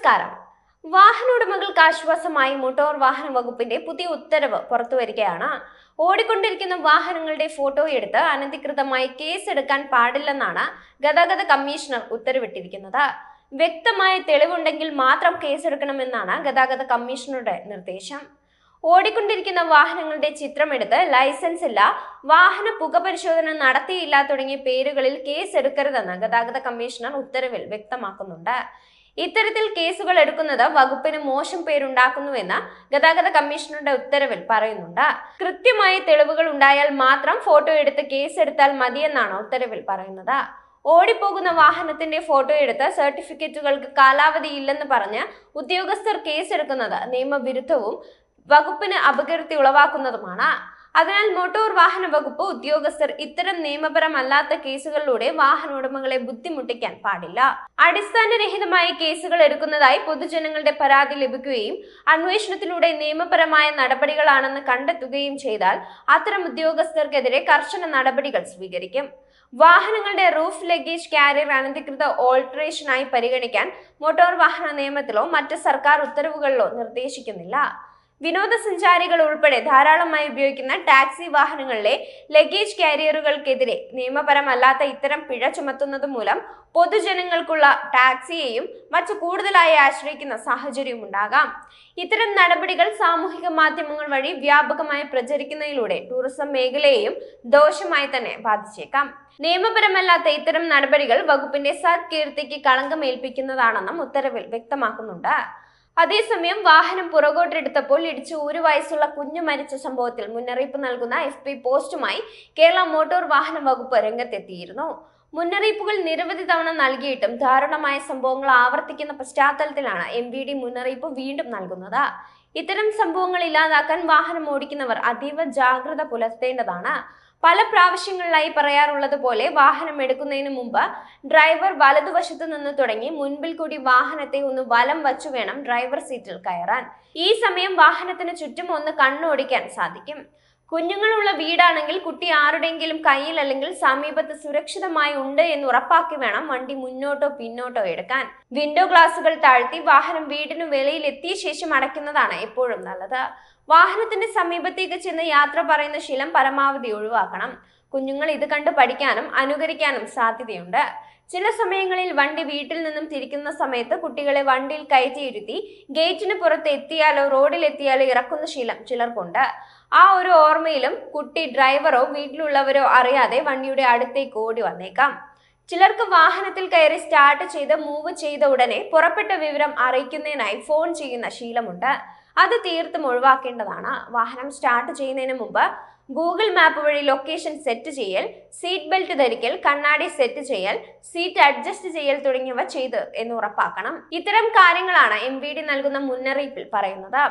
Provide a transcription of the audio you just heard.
നമസ്കാരം. വാഹന ഉടമകൾക്ക് ആശ്വാസമായി മോട്ടോർ വാഹന വകുപ്പിന്റെ പുതിയ ഉത്തരവ് പുറത്തുവരികയാണ്. ഓടിക്കൊണ്ടിരിക്കുന്ന വാഹനങ്ങളുടെ ഫോട്ടോ എടുത്ത് അനധികൃതമായി കേസെടുക്കാൻ പാടില്ലെന്നാണ് ഗതാഗത കമ്മീഷണർ ഉത്തരവിട്ടിരിക്കുന്നത്. വ്യക്തമായ തെളിവുണ്ടെങ്കിൽ മാത്രം കേസെടുക്കണമെന്നാണ് ഗതാഗത കമ്മീഷണറുടെ നിർദ്ദേശം. ഓടിക്കൊണ്ടിരിക്കുന്ന വാഹനങ്ങളുടെ ചിത്രമെടുത്ത് ലൈസൻസ് ഇല്ല വാഹന പുക പരിശോധന നടത്തിയില്ല തുടങ്ങിയ പേരുകളിൽ കേസ് എടുക്കരുതെന്ന് ഗതാഗത കമ്മീഷണർ ഉത്തരവിൽ വ്യക്തമാക്കുന്നുണ്ട്. ഇത്തരത്തിൽ കേസുകൾ എടുക്കുന്നത് വകുപ്പിന് മോശം പേരുണ്ടാക്കുന്നുവെന്ന് ഗതാഗത കമ്മീഷണറുടെ ഉത്തരവിൽ പറയുന്നുണ്ട്. കൃത്യമായി തെളിവുകൾ ഉണ്ടായാൽ മാത്രം ഫോട്ടോ എടുത്ത് കേസ് എടുത്താൽ മതിയെന്നാണ് ഉത്തരവിൽ പറയുന്നത്. ഓടിപ്പോകുന്ന വാഹനത്തിന്റെ ഫോട്ടോ എടുത്ത് സർട്ടിഫിക്കറ്റുകൾക്ക് കാലാവധി ഇല്ലെന്ന് പറഞ്ഞ് ഉദ്യോഗസ്ഥർ കേസെടുക്കുന്നത് നിയമവിരുദ്ധവും വകുപ്പിന് അപകീർത്തി ഉളവാക്കുന്നതുമാണ്. അതിനാൽ മോട്ടോർ വാഹന വകുപ്പ് ഉദ്യോഗസ്ഥർ ഇത്തരം നിയമപരമല്ലാത്ത കേസുകളിലൂടെ വാഹന ഉടമകളെ ബുദ്ധിമുട്ടിക്കാൻ പാടില്ല. അടിസ്ഥാനരഹിതമായ കേസുകൾ എടുക്കുന്നതായി പൊതുജനങ്ങളുടെ പരാതി ലഭിക്കുകയും അന്വേഷണത്തിലൂടെ നിയമപരമായ നടപടികളാണെന്ന് കണ്ടെത്തുകയും ചെയ്താൽ അത്തരം ഉദ്യോഗസ്ഥർക്കെതിരെ കർശന നടപടികൾ സ്വീകരിക്കും. വാഹനങ്ങളുടെ റൂഫ് ലഗേജ് കാരിയർ അനധികൃത ഓൾട്ടറേഷനായി പരിഗണിക്കാൻ മോട്ടോർ വാഹന നിയമത്തിലോ മറ്റ് സർക്കാർ ഉത്തരവുകളിലോ നിർദ്ദേശിക്കുന്നില്ല. വിനോദസഞ്ചാരികൾ ഉൾപ്പെടെ ധാരാളമായി ഉപയോഗിക്കുന്ന ടാക്സി വാഹനങ്ങളിലെ ലഗേജ് കാരിയറുകൾക്കെതിരെ നിയമപരമല്ലാത്ത ഇത്തരം പിഴ ചുമത്തുന്നത് മൂലം പൊതുജനങ്ങൾക്കുള്ള ടാക്സിയെയും മറ്റു കൂടുതലായി ആശ്രയിക്കുന്ന സാഹചര്യവും ഉണ്ടാകാം. ഇത്തരം നടപടികൾ സാമൂഹിക മാധ്യമങ്ങൾ വഴി വ്യാപകമായി പ്രചരിക്കുന്നതിലൂടെ ടൂറിസം മേഖലയെയും ദോഷമായി തന്നെ ബാധിച്ചേക്കാം. നിയമപരമല്ലാത്ത ഇത്തരം നടപടികൾ വകുപ്പിന്റെ സത്കീർത്തിക്ക് കളങ്കമേൽപ്പിക്കുന്നതാണെന്നും ഉത്തരവിൽ വ്യക്തമാക്കുന്നുണ്ട്. അതേസമയം വാഹനം പുറകോട്ടെടുത്തപ്പോൾ ഇടിച്ച് ഒരു വയസ്സുള്ള കുഞ്ഞു മരിച്ച സംഭവത്തിൽ മുന്നറിയിപ്പ് നൽകുന്ന എഫ് പി പോസ്റ്റുമായി കേരള മോട്ടോർ വാഹന വകുപ്പ് രംഗത്തെത്തിയിരുന്നു. മുന്നറിയിപ്പുകൾ നിരവധി തവണ നൽകിയിട്ടും ദാരുണമായ സംഭവങ്ങൾ ആവർത്തിക്കുന്ന പശ്ചാത്തലത്തിലാണ് എം വി ഡി മുന്നറിയിപ്പ് വീണ്ടും നൽകുന്നത്. ഇത്തരം സംഭവങ്ങൾ ഇല്ലാതാക്കാൻ വാഹനം ഓടിക്കുന്നവർ അതീവ ജാഗ്രത പുലർത്തേണ്ടതാണ്. പല പ്രാവശ്യങ്ങളിലായി പറയാറുള്ളത് പോലെ വാഹനം എടുക്കുന്നതിന് മുമ്പ് ഡ്രൈവർ വലതുവശത്തു നിന്ന് തുടങ്ങി മുൻപിൽ കൂടി വാഹനത്തെ ഒന്ന് വലം വച്ചു വേണം ഡ്രൈവർ സീറ്റിൽ കയറാൻ. ഈ സമയം വാഹനത്തിന് ചുറ്റും ഒന്ന് കണ്ണോടിക്കാൻ സാധിക്കും. കുഞ്ഞുങ്ങളുള്ള വീടാണെങ്കിൽ കുട്ടി ആരുടെയെങ്കിലും കയ്യിൽ അല്ലെങ്കിൽ സമീപത്ത് സുരക്ഷിതമായി ഉണ്ട് എന്ന് ഉറപ്പാക്കി വേണം വണ്ടി മുന്നോട്ടോ പിന്നോട്ടോ എടുക്കാൻ. വിൻഡോ ഗ്ലാസുകൾ താഴ്ത്തി വാഹനം വീടിനു വെളിയിൽ എത്തിയ ശേഷം അടയ്ക്കുന്നതാണ് എപ്പോഴും നല്ലത്. വാഹനത്തിന്റെ സമീപത്തേക്ക് ചെന്ന് യാത്ര പറയുന്ന ശീലം പരമാവധി ഒഴിവാക്കണം. കുഞ്ഞുങ്ങൾ ഇത് കണ്ട് പഠിക്കാനും അനുകരിക്കാനും സാധ്യതയുണ്ട്. ചില സമയങ്ങളിൽ വണ്ടി വീട്ടിൽ നിന്നും തിരിക്കുന്ന സമയത്ത് കുട്ടികളെ വണ്ടിയിൽ കയറ്റിയിരുത്തി ഗേറ്റിന് പുറത്ത് എത്തിയാലോ റോഡിൽ എത്തിയാലോ ഇറക്കുന്ന ശീലം ചിലർക്കുണ്ട്. ആ ഒരു ഓർമ്മയിലും കുട്ടി ഡ്രൈവറോ വീട്ടിലുള്ളവരോ അറിയാതെ വണ്ടിയുടെ അടുത്തേക്ക് ഓടി വന്നേക്കാം. ചിലർക്ക് വാഹനത്തിൽ കയറി സ്റ്റാർട്ട് ചെയ്ത് മൂവ് ചെയ്ത ഉടനെ പുറപ്പെട്ട വിവരം അറിയിക്കുന്നതിനായി ഫോൺ ചെയ്യുന്ന ശീലമുണ്ട്. അത് തീർത്തും ഒഴിവാക്കേണ്ടതാണ്. വാഹനം സ്റ്റാർട്ട് ചെയ്യുന്നതിന് മുമ്പ് ഗൂഗിൾ മാപ്പ് വഴി ലൊക്കേഷൻ സെറ്റ് ചെയ്യൽ സീറ്റ് ബെൽറ്റ് ധരിക്കൽ കണ്ണാടി സെറ്റ് ചെയ്യൽ സീറ്റ് അഡ്ജസ്റ്റ് ചെയ്യൽ തുടങ്ങിയവ ചെയ്ത് എന്ന് ഉറപ്പാക്കണം. ഇത്തരം കാര്യങ്ങളാണ് എം നൽകുന്ന മുന്നറിയിപ്പിൽ പറയുന്നത്.